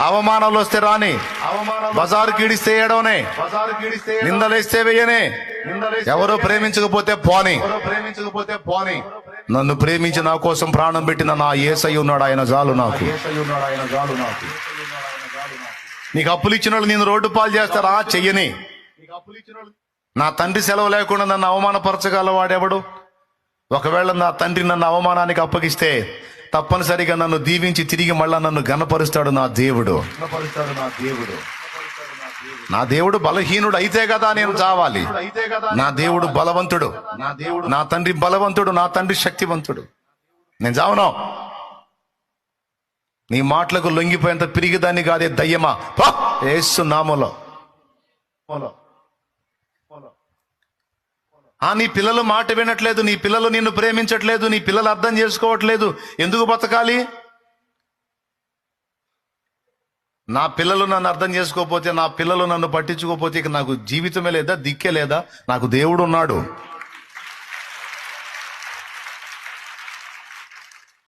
అవమానాలు వస్తే రాని బజారు కీడిస్తే ఏడవనే నిందలేస్తే వెయ్యనే ఎవరో ప్రేమించకపోతే పోని. ప్రేమించకపోతే పోనీ. నన్ను ప్రేమించి నా కోసం ప్రాణం పెట్టిన నా ఏసై ఉన్నాడు ఆయన జాలు నాకు. ఉన్నాడు ఆయన గాడు నాకు. నీకు అప్పులు ఇచ్చిన వాళ్ళు నేను రోడ్డు పాలు చేస్తారా? చెయ్యని. నా తండ్రి సెలవు లేకుండా నన్ను అవమానపరచగల వాడెవడు ఒకవేళ నా తండ్రి నన్ను అవమానానికి అప్పగిస్తే తప్పనిసరిగా నన్ను దీవించి తిరిగి మళ్ళా నన్ను గనపరుస్తాడు నా దేవుడు. నా దేవుడు. నా దేవుడు బలహీనుడు అయితే కదా నేను చావాలి. నా దేవుడు బలవంతుడు. నా దేవుడు నా తండ్రి బలవంతుడు నా తండ్రి శక్తివంతుడు. నేను చావను? నీ మాటలకు లొంగిపోయేంత పిరిగిదాన్ని కాదే దయ్యమా! యేసు నామలో. ఆ నీ పిల్లలు మాట వినట్లేదు నీ పిల్లలు నిన్ను ప్రేమించట్లేదు నీ పిల్లలు అర్థం చేసుకోవట్లేదు. ఎందుకు బతకాలి? నా పిల్లలు నన్ను అర్థం చేసుకోకపోతే నా పిల్లలు నన్ను పట్టించుకోకపోతే ఇక నాకు జీవితమే లేదా దిక్కే లేదా? నాకు దేవుడు ఉన్నాడు.